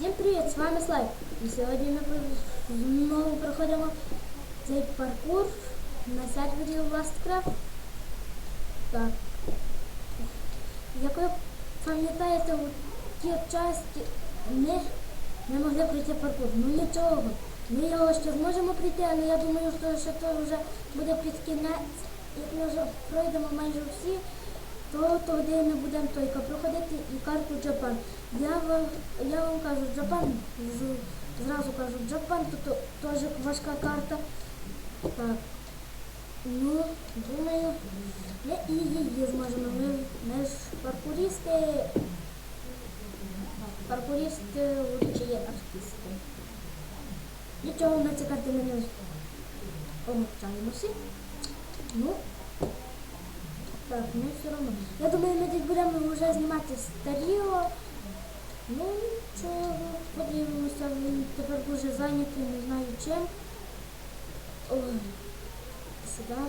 Всім привіт, з вами Слайк. І сьогодні ми знову проходимо цей паркур на сервері Lastcraft. Так. Як ви пам'ятаєте, у ті часті ми не могли пройти паркур. Ну нічого. Ми його ще зможемо пройти, але я думаю, що то вже буде під кінець. Як ми вже пройдемо майже всі, то тоді ми будемо тільки проходити і карту Джапан. Я вам, я вам кажу, Джапан, зразу кажу, Джапан то, теж важка карта. Так. Ну, думаю, ми і її зможемо. Ми, ми ж паркуристи. Паркуристи лучше є артисти. Нічого на ці карти ми не помовчаємося. Ну, так, ну все одно. Я думаю, ми десь будемо вже знімати старіло. Ну, нічого, подивимося, він тепер дуже зайнятий, не знаю чим. Ой, сюди.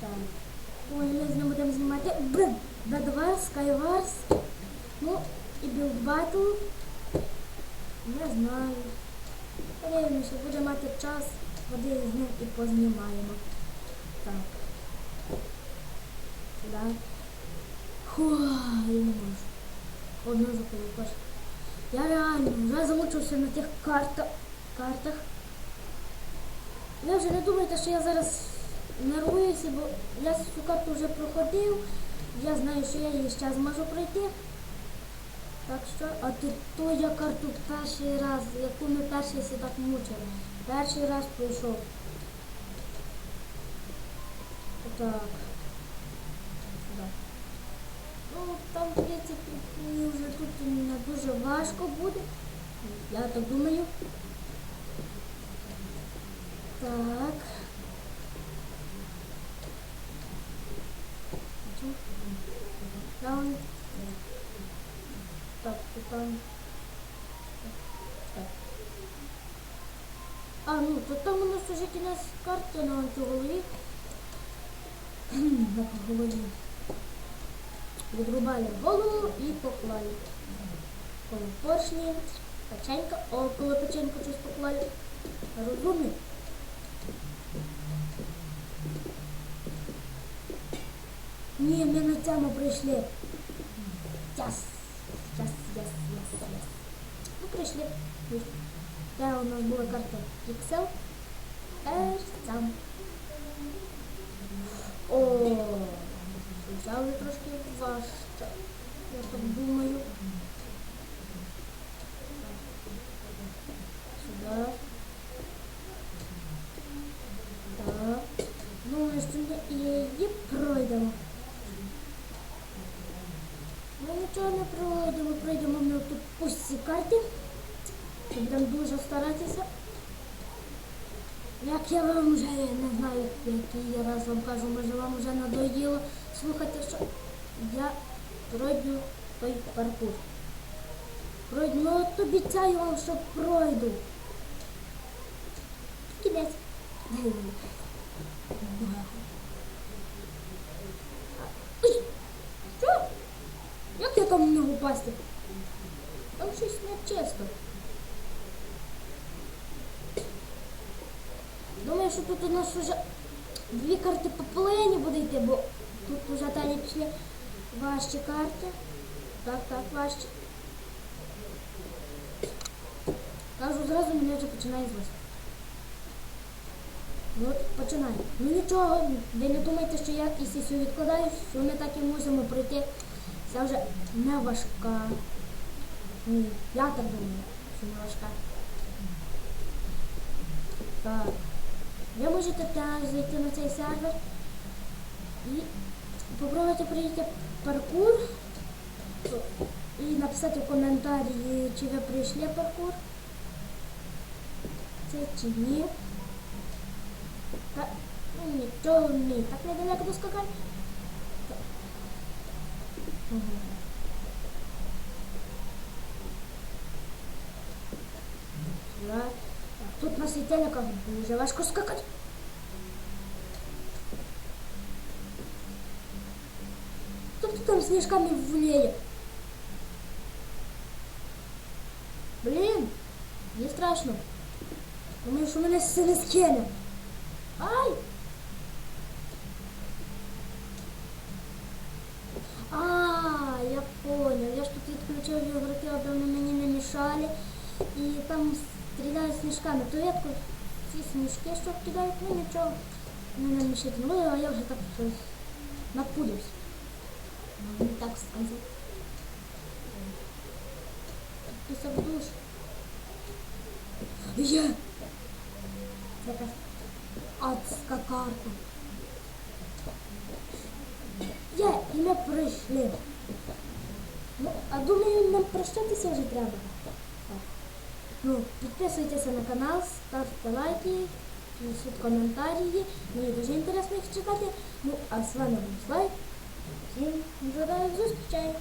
Так. Ой, ми з ним будемо знімати Б- Б2, Skywars. Ну, і Build Battle. Не знаю. Подивимося, буде мати час, води з ним і познімаємо. Так. Сюди. Фу, я не можу. Одну заколупаш. Я реально вже замучився на тих карта, картах. Ви вже не думайте, що я зараз нервуюся, бо я цю карту вже проходив. Я знаю, що я її ще зможу пройти. Так що, а ти то я карту перший раз, яку ми перший си так мучили. Перший раз пройшов. Так. Сюди. Ну, там, в принципі, мені вже тут не дуже важко буде. Я так думаю. Так. Раунд. Так, там. Так. А, ну, то там у нас уже кінець карти на голові. На голові. Відрубали голову і поклали. Коло поршні, печенька, о, коло печенька щось поклали. Розумний. Ні, ми на цьому прийшли. Яс. Яс, яс, яс, яс. Ну, прийшли. Де у нас була карта Pixel. Аж там. О, взяли трошки важче. Я так думаю. Сюди. Так. Думаю, що ми і пройдемо. Ми нічого не пройдемо, пройдемо ми тут пусті карти. Будемо дуже старатися. Як я вам вже не знаю, який я раз вам кажу, може вам вже надоїло слухати, що я пройду той паркур. Пройду, ну от обіцяю вам, що пройду. Кінець. Що? Як я там не можу пасти? Там щось не Думаю, що тут у нас вже дві карти по половині буде йти, бо тут вже далі пішли важчі карти. Так, так, важчі. Кажу, зразу мене вже починає звати. Ну, от починаю. Ну нічого, ви не думайте, що я і сесію відкладаю, що ми так і мусимо пройти. Це вже не важка. Ну, я так думаю, що не важка. Так. Ви можете теж зайти на цей сервер і спробувати пройти паркур і написати в коментарі, чи ви пройшли паркур. Це чи ні. Та, ну, нічого ні. Так недалеко доскакати. Угу. хотели как бы за Ваську скакать. Тут ты там снежками в лее? Блин, не страшно. У меня сын с Кеном. Ай! А, я понял. Я что-то отключил игроки, а потом они мне мешали. И там стріляють сніжками. То рідко ці сніжки, що кидають, ну нічого не намішати. Ну, а я вже так напудився. Ну, так сказати. Після в душ. Є! Якась адська карта. Є, і ми прийшли. Ну, а думаю, нам прощатися вже треба. Ну, підписуйтеся на канал, ставте лайки, пишіть коментарі. Мені дуже інтересно їх читати. Ну, а з вами був Слайд. Всім нових зустрічей!